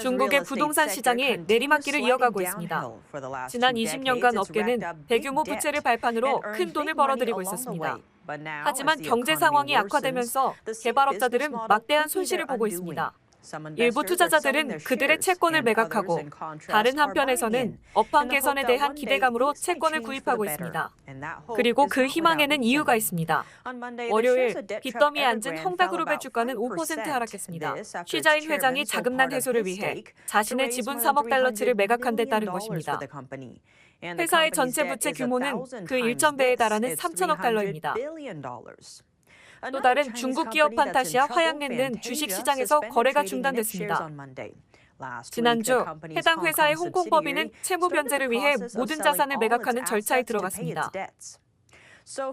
중국의 부동산 시장이 내리막길을 이어가고 있습니다. 지난 20년간 업계는 대규모 부채를 발판으로 큰 돈을 벌어들이고 있었습니다. 하지만 경제 상황이 악화되면서 개발업자들은 막대한 손실을 보고 있습니다. 일부 투자자들은 그들의 채권을 매각하고 다른 한편에서는 업황 개선에 대한 기대감으로 채권을 구입하고 있습니다. 그리고 그 희망에는 이유가 있습니다. 월요일 빚더미에 앉은 헝다그룹의 주가는 5% 하락했습니다. 쉬자인 회장이 자금난 해소를 위해 자신의 지분 3억 달러치를 매각한 데 따른 것입니다. 회사의 전체 부채 규모는 그 1.배에 달하는 3천억 달러입니다. 또 다른 중국 기업 판타시아 화양랜드는 주식 시장에서 거래가 중단됐습니다. 지난주 해당 회사의 홍콩 법인은 채무 변제를 위해 모든 자산을 매각하는 절차에 들어갔습니다.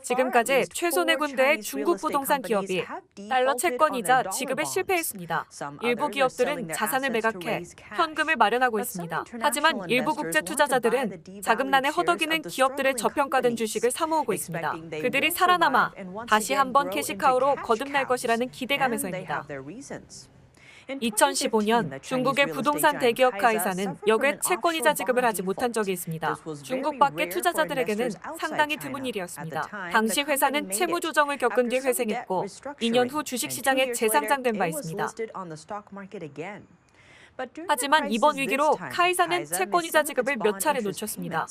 지금까지 최소 네 군데의 중국 부동산 기업이 달러 채권이자 지급에 실패했습니다. 일부 기업들은 자산을 매각해 현금을 마련하고 있습니다. 하지만 일부 국제 투자자들은 자금난에 허덕이는 기업들의 저평가된 주식을 사모으고 있습니다. 그들이 살아남아 다시 한번 캐시카우로 거듭날 것이라는 기대감에서입니다. 2015년 중국의 부동산 대기업 카이사는 역외 채권이자 지급을 하지 못한 적이 있습니다. 중국 밖의 투자자들에게는 상당히 드문 일이었습니다. 당시 회사는 채무 조정을 겪은 뒤 회생했고 2년 후 주식시장에 재상장된 바 있습니다. 하지만 이번 위기로 카이사는 채권이자 지급을 몇 차례 놓쳤습니다.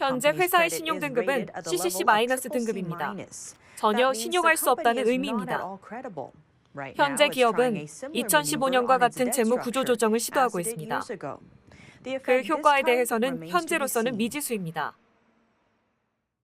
현재 회사의 신용 등급은 CCC- 등급입니다. 전혀 신용할 수 없다는 의미입니다. 현재 기업은 2015년과 같은 재무 구조 조정을 시도하고 있습니다. 그 효과에 대해서는 현재로서는 미지수입니다.